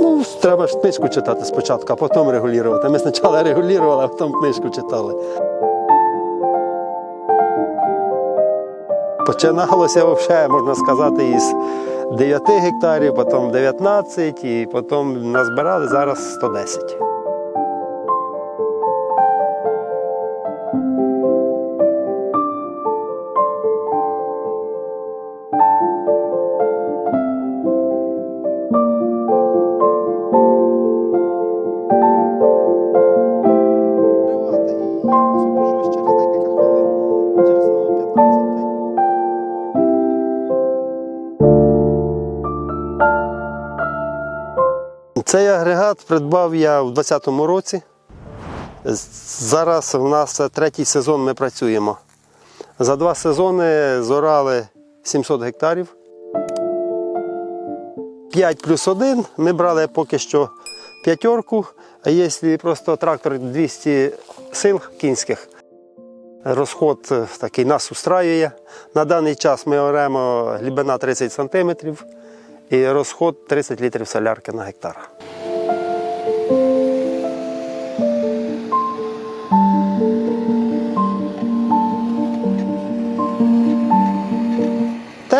Ну, треба ж книжку читати спочатку, а потім регулювати. Ми спочатку регулювали, а потім книжку читали. Починалося взагалі, можна сказати, із 9 гектарів, потім 19, і потім назбирали зараз 110. Агрегат придбав я в 2020 році. Зараз у нас третій сезон ми працюємо. За два сезони зорали 700 гектарів. 5 плюс 1 ми брали поки що п'ятерку, а якщо просто трактор 200 сил кінських, розход е, такий нас устраює. На даний час ми оремо глибина 30 см і розход 30 літрів солярки на гектар.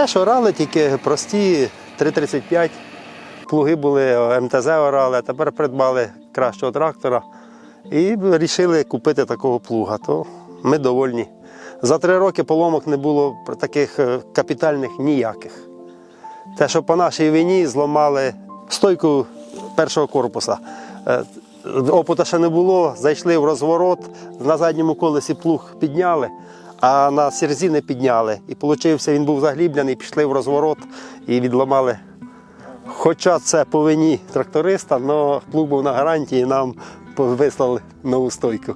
Теж орали тільки прості 3,35. Плуги були МТЗ орали, а тепер придбали кращого трактора і вирішили купити такого плуга. То ми довольні. За три роки поломок не було таких е, капітальних ніяких. Те, що по нашій війні зламали стойку першого корпуса. Е, Опута ще не було, зайшли в розворот, на задньому колесі плуг підняли, а на сірзі не підняли. І получився, він був загліблений, пішли в розворот і відламали. Хоча це по вині тракториста, але плуг був на гарантії, нам вислали нову стойку.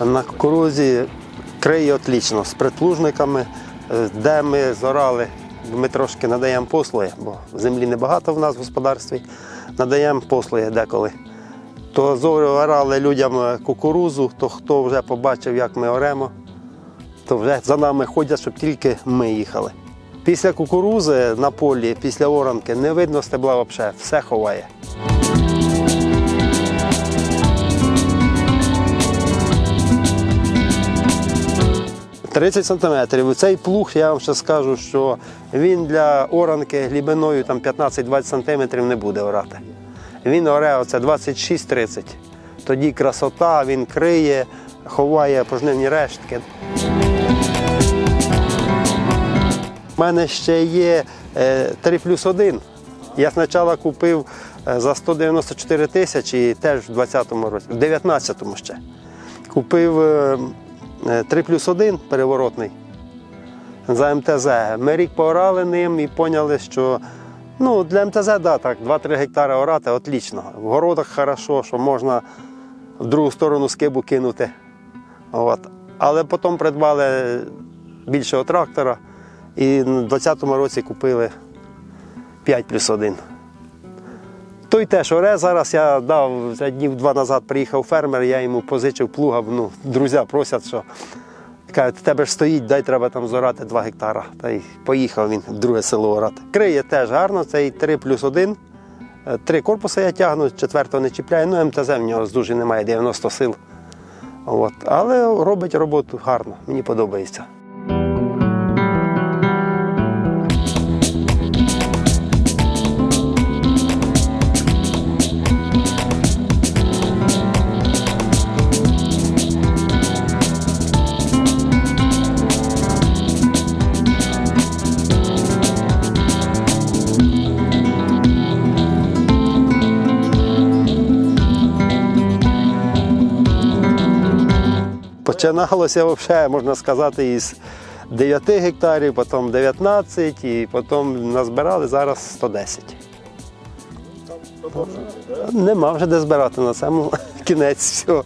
На кукурузі криє отлично з притлужниками, е, де ми зорали, ми трошки надаємо послуги, бо землі небагато в нас в господарстві, надаємо послуги деколи. То зорали людям е, кукурузу, то хто вже побачив, як ми оремо, то вже за нами ходять, щоб тільки ми їхали. Після кукурузи на полі, після оранки не видно стебла взагалі, все ховає. 30 сантиметрів. Цей плуг, я вам ще скажу, що він для оранки глибиною 15-20 сантиметрів не буде орати. Він оре оце 26-30. Тоді красота, він криє, ховає пожнивні рештки. У мене ще є е, 3 плюс 1. Я спочатку купив е, за 194 тисячі, теж в 20-му році, в 19-му ще. Купив е, е, 3 плюс 1 переворотний за МТЗ. Ми рік поорали ним і поняли, що ну, для МТЗ да, так, 2-3 гектари орати отлично. В городах хорошо, що можна в другу сторону скибу кинути. От. Але потім придбали більшого трактора і в 20-му році купили 5 плюс 1. Той теж оре. Зараз я дав днів два назад приїхав фермер, я йому позичив плуга. Ну, друзі просять, що кажуть, тебе ж стоїть, дай треба там зорати 2 гектара. Та й поїхав він в друге село орати. Криє теж гарно, цей 3 плюс 1. Е, Три корпуси я тягну, четвертого не чіпляю. Ну, МТЗ в нього дуже немає 90 сил. От. Але робить роботу гарно, мені подобається. Починалося взагалі, можна сказати, із 9 гектарів, потім 19 і потім назбирали зараз 110. Нема вже де збирати на цьому кінець всього.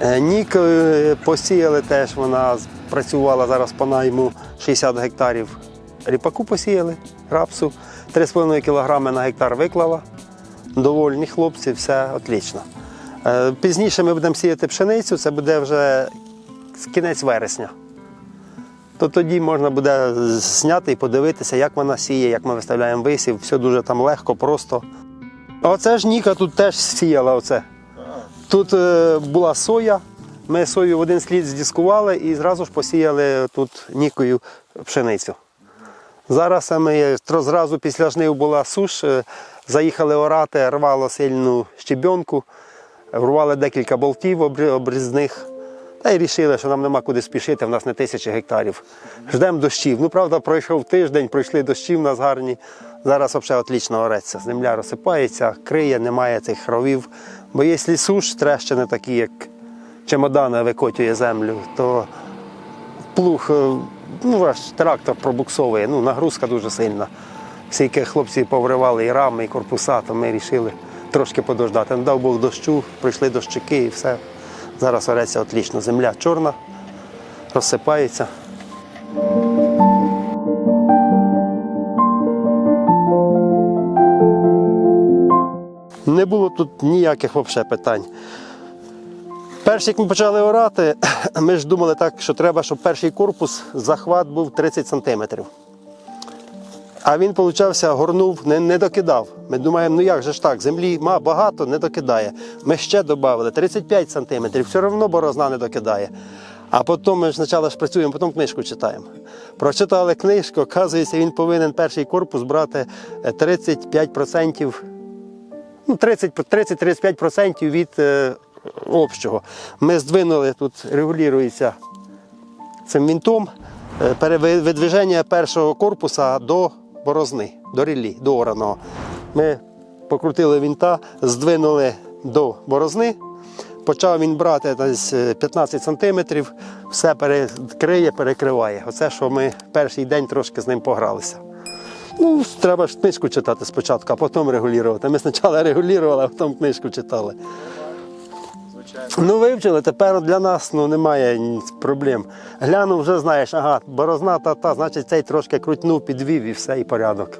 Е, Нік е, посіяли теж, вона працювала зараз по найму 60 гектарів. Ріпаку посіяли, рапсу, 3,5 кг на гектар виклала. Довольні хлопці, все отлично. Е, Пізніше ми будемо сіяти пшеницю, це буде вже кінець вересня. То тоді можна буде зняти і подивитися, як вона сіє, як ми виставляємо висів. Все дуже там легко, просто. Оце ж Ніка тут теж сіяла. Оце. Тут е, була соя. Ми сою в один слід здіскували і зразу ж посіяли тут нікою пшеницю. Зараз ми тро- зразу після жнив була суш, е, заїхали орати, рвало сильну щебенку, рвали декілька болтів обрізних. Та й рішили, що нам нема куди спішити, в нас не тисячі гектарів. Ждемо дощів. Ну, правда, пройшов тиждень, пройшли дощі в нас гарні. Зараз взагалі отлично ореться. Земля розсипається, криє, немає цих ровів. Бо якщо суш, трещини такі, як чемодани викотює землю, то плуг, е, ну, ваш трактор пробуксовує, ну, нагрузка дуже сильна. Скільки хлопці повривали і рами, і корпуса, то ми вирішили трошки подождати. Не дав Бог дощу, прийшли дощики і все. Зараз ореться отлично. Земля чорна, розсипається. Не було тут ніяких взагалі питань. Перш як ми почали орати, ми ж думали так, що треба, щоб перший корпус захват був 30 сантиметрів. А він, получався, горнув, не, не докидав. Ми думаємо, ну як же ж так, землі ма багато, не докидає. Ми ще додали 35 сантиметрів, все одно борозна не докидає. А потім ми ж спочатку ж працюємо, потім книжку читаємо. Прочитали книжку, оказується, він повинен перший корпус брати е, 35%, ну, 30 30-35% від е, общого. Ми здвинули, тут регулюється цим вінтом е, перевидвиження першого корпуса до борозни, до ріллі, до ораного. Ми покрутили вінта, здвинули до борозни. Почав він брати десь е, 15 сантиметрів, все перекриє, перекриває. Оце, що ми перший день трошки з ним погралися. Ну, треба ж книжку читати спочатку, а потім регулювати. Ми спочатку регулювали, а потім книжку читали. Ну, вивчили, тепер для нас ну, немає проблем. Глянув, вже знаєш, ага, борозна та та, значить цей трошки крутнув, підвів і все, і порядок.